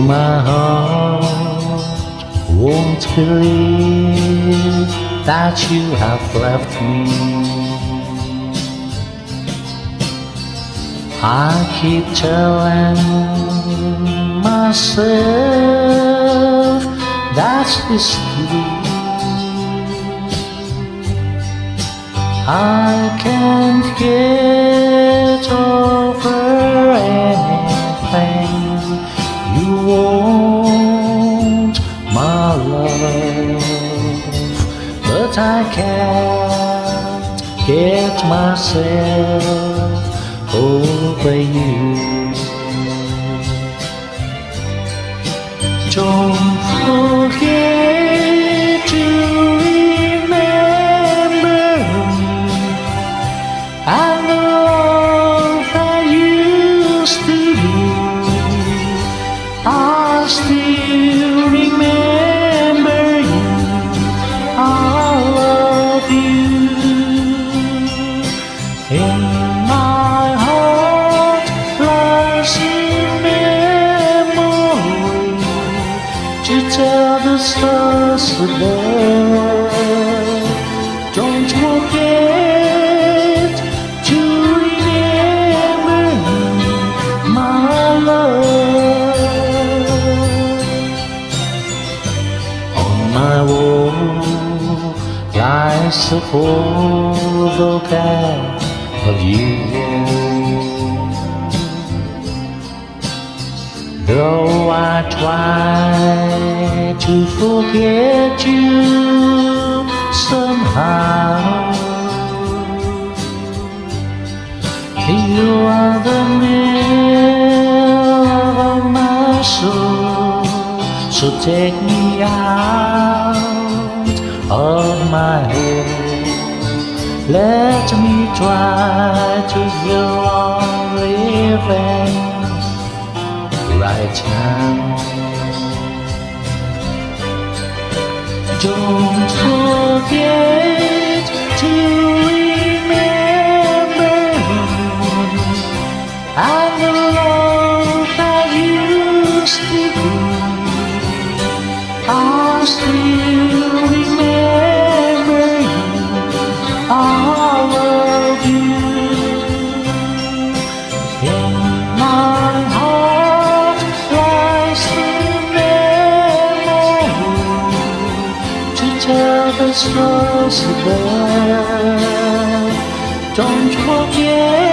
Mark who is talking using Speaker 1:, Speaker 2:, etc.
Speaker 1: my heart won't believe that you have left me. I keep telling myself that it's true. I can't get over anything I can't get myself over you. Don't stars above. Don't forget to remember me, my love. On my wall lies the photograph of you. Though I to forget you somehow, you are the milk of my soul. So take me out of my head. Let me try to go on living right now. Don't forget to the stars above. Don't forget